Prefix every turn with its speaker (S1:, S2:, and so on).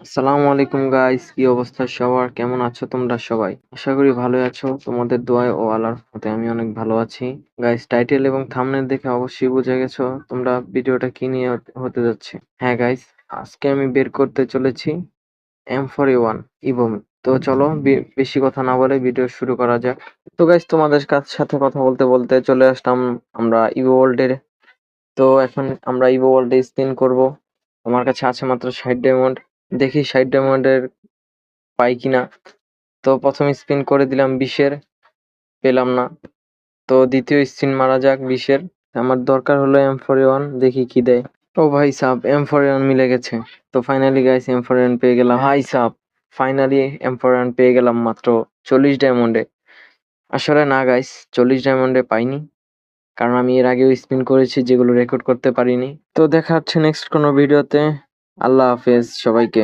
S1: আসসালামু আলাইকুম গাইস কি অবস্থা সবার? কেমন আছো তোমরা সবাই? আশা করি ভালোই আছো। তোমাদের দোয়ায় ও আল্লাহর রহমতে আমি অনেক ভালো আছি। গাইস টাইটেল এবং থাম্বনেল দেখে অবশ্যই বুঝে গেছো তোমরা ভিডিওটা কি নিয়ে হতে- যাচ্ছে। হ্যাঁ গাইস আজকে আমি বের করতে চলেছি এম ফোর ওয়ান ইভোমি তো চলো বেশি কথা না বলে ভিডিও শুরু করা যাক। তো গাইস তোমাদের সাথে কথা বলতে বলতে চলে আসলাম আমরা ইভো ওয়ার্ল্ডের তো এখন আমরা ইভো ওয়ার্ল্ডে স্পিন করব। আমার কাছে আছে মাত্র ষাট ডায়মন্ড দেখি ষাট ডায়মন্ডের পাই কিনা। তো প্রথম স্পিন করে দিলাম বিশের। পেলাম না। তো দ্বিতীয় স্পিন মারা যাক বিশের। আমার দরকার হলো এম ফোর ওয়ান দেখি কি দেয়। ও ভাই সাব এম ফোর ওয়ান মিলে গেছে। তো finally guys M four one পেয়ে গেলাম। হাই সাব ফাইনালি এম ফোর ওয়ান পেয়ে গেলাম মাত্র চল্লিশ ডায়মন্ডে আসলে না গাইস চল্লিশ ডায়মন্ডে পাইনি। কারণ আমি এর আগেও স্পিন করেছি যেগুলো রেকর্ড করতে পারিনি। তো দেখা হচ্ছে নেক্সট কোনো ভিডিওতে আল্লাহ হাফেজ সবাইকে।